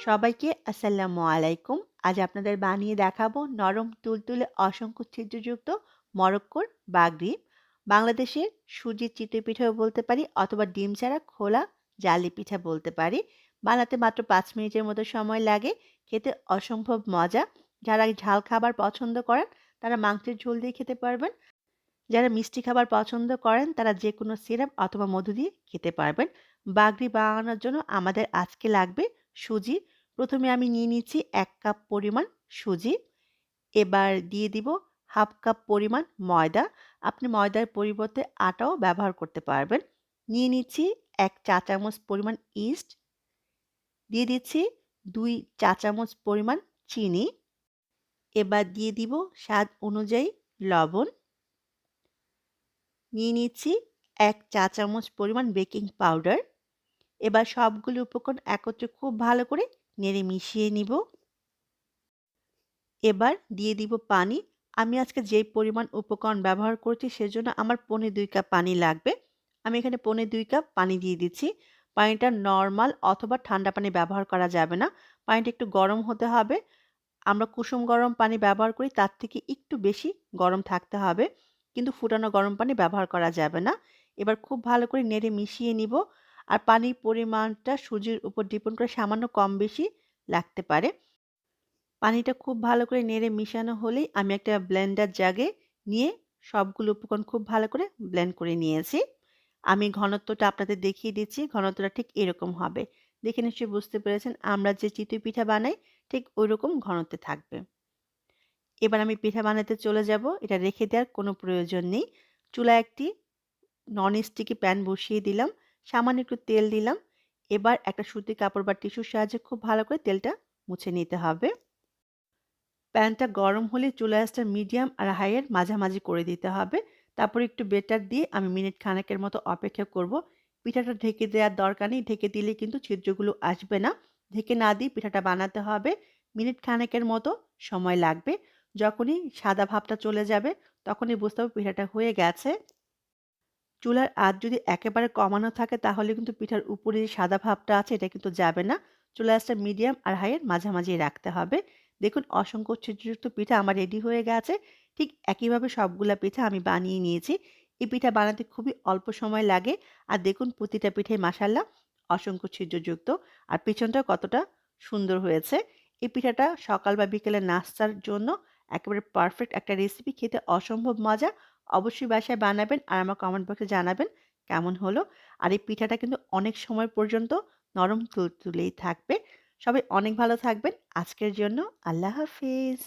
সবাইকে আসসালামু আলাইকুম। আজ আপনাদের বানিয়ে দেখাবো নরম তুলতুলে অসংখ্য ছিদ্রযুক্ত মরক্কোর বাগরি। বাংলাদেশের সুজির চিতই পিঠাও বলতে পারি অথবা ডিম ছাড়া খোলা জালি পিঠা বলতে পারি। বানাতে মাত্র পাঁচ মিনিটের মতো সময় লাগে। খেতে অসম্ভব মজা। যারা ঝাল খাবার পছন্দ করেন, তারা মাংসের ঝোল দিয়ে খেতে পারবেন। যারা মিষ্টি খাবার পছন্দ করেন, তারা যে কোনো সিরাপ অথবা মধু দিয়ে খেতে পারবেন। বাগরি বানানোর জন্য আমাদের আজকে লাগবে সুজি। প্রথমে আমি নিয়ে নিচ্ছি এক কাপ পরিমাণ সুজি। এবার দিয়ে দিব হাফ কাপ পরিমাণ ময়দা। আপনি ময়দার পরিবর্তে আটাও ব্যবহার করতে পারবেন। নিয়ে নিচ্ছি এক চা চামচ পরিমাণ ইস্ট। দিয়ে দিচ্ছি দুই চা চামচ পরিমাণ চিনি। এবার দিয়ে দিব স্বাদ অনুযায়ী লবণ। নিয়ে নিচ্ছি এক চা চামচ পরিমাণ বেকিং পাউডার। এবার সবগুলো উপকরণ একত্রে খুব ভালো করে নেড়ে মিশিয়ে নিব। এবার দিয়ে দিব পানি। আমি আজকে যেই পরিমাণ উপকরণ ব্যবহার করছি সেজন্য আমার পনে দুই কাপ পানি লাগবে। আমি এখানে পনে দুই কাপ পানি দিয়ে দিচ্ছি। পানিটা নর্মাল অথবা ঠান্ডা পানি ব্যবহার করা যাবে না। পানিটা একটু গরম হতে হবে। আমরা কুসুম গরম পানি ব্যবহার করি, তার থেকে একটু বেশি গরম থাকতে হবে। কিন্তু ফুটানো গরম পানি ব্যবহার করা যাবে না। এবার খুব ভালো করে নেড়ে মিশিয়ে নিব। আর পানির পরিমাণটা সুজির উপর ডিপেন্ড করে সামান্য কম বেশি লাগতে পারে। পানিটা খুব ভালো করে নেড়ে মিশানো হলেই আমি একটা ব্লেন্ডার জাগে নিয়ে সবগুলো উপকরণ খুব ভালো করে ব্লেন্ড করে নিয়েছি। আমি ঘনত্বটা আপনাদের দেখিয়ে দিচ্ছি। ঘনত্বটা ঠিক এরকম হবে। দেখে নিশ্চয়ই বুঝতে পেরেছেন, আমরা যে চিতই পিঠা বানাই, ঠিক ওই রকম ঘনত্বে থাকবে। এবার আমি পিঠা বানাতে চলে যাব। এটা রেখে দেওয়ার কোনো প্রয়োজন নেই। চুলায় একটি নন স্টিকি প্যান বসিয়ে দিলাম। সামান্য একটু তেল দিলাম। এবার একটা সুতির কাপড় বা টিস্যুর সাহায্যে খুব ভালো করে তেলটা মুছে নিতে হবে। প্যানটা গরম হলে চুলা আঁচটা মিডিয়াম আর হাইয়ের মাঝামাঝি করে দিতে হবে। তারপর একটু বেটার দিয়ে আমি মিনিট খানেকের মতো অপেক্ষা করব। পিঠাটা ঢেকে দেওয়ার দরকার নেই। ঢেকে দিলে কিন্তু ছিদ্রগুলো আসবে না। ঢেকে না দিয়ে পিঠাটা বানাতে হবে। মিনিট খানেকের মতো সময় লাগবে। যখনই সাদা ভাবটা চলে যাবে, তখনই বুঝতে হবে পিঠাটা হয়ে গেছে। চুলার আঁচ যদি একেবারে কমানো থাকে, তাহলে কিন্তু পিঠার উপরে যে সাদা ভাবটা আছে, এটা কিন্তু যাবে না। চুলার আঁচটা মিডিয়াম আর হাইয়ের মাঝামাঝি রাখতে হবে। দেখুন, অসংখ্য ছিদ্রযুক্ত পিঠা আমার রেডি হয়ে গেছে। ঠিক একইভাবে সবগুলা পিঠা আমি বানিয়ে নিয়েছি। এই পিঠা বানাতে খুবই অল্প সময় লাগে। আর দেখুন, প্রতিটা পিঠে মাশাআল্লাহ অসংখ্য ছিদ্রযুক্ত। আর পিছনটা কতটা সুন্দর হয়েছে। এই পিঠাটা সকাল বা বিকেলে নাস্তার জন্য একেবারে পারফেক্ট একটা রেসিপি খেতে অসম্ভব মজা। অবশ্যই বাসায় বানাবেন আর আমার কমেন্ট বক্সে জানাবেন কেমন হলো। আর এই পিঠাটা কিন্তু অনেক সময় পর্যন্ত নরম তুলতুলেই থাকবে। সবাই অনেক ভালো থাকবেন। আজকের জন্য আল্লাহ হাফিজ।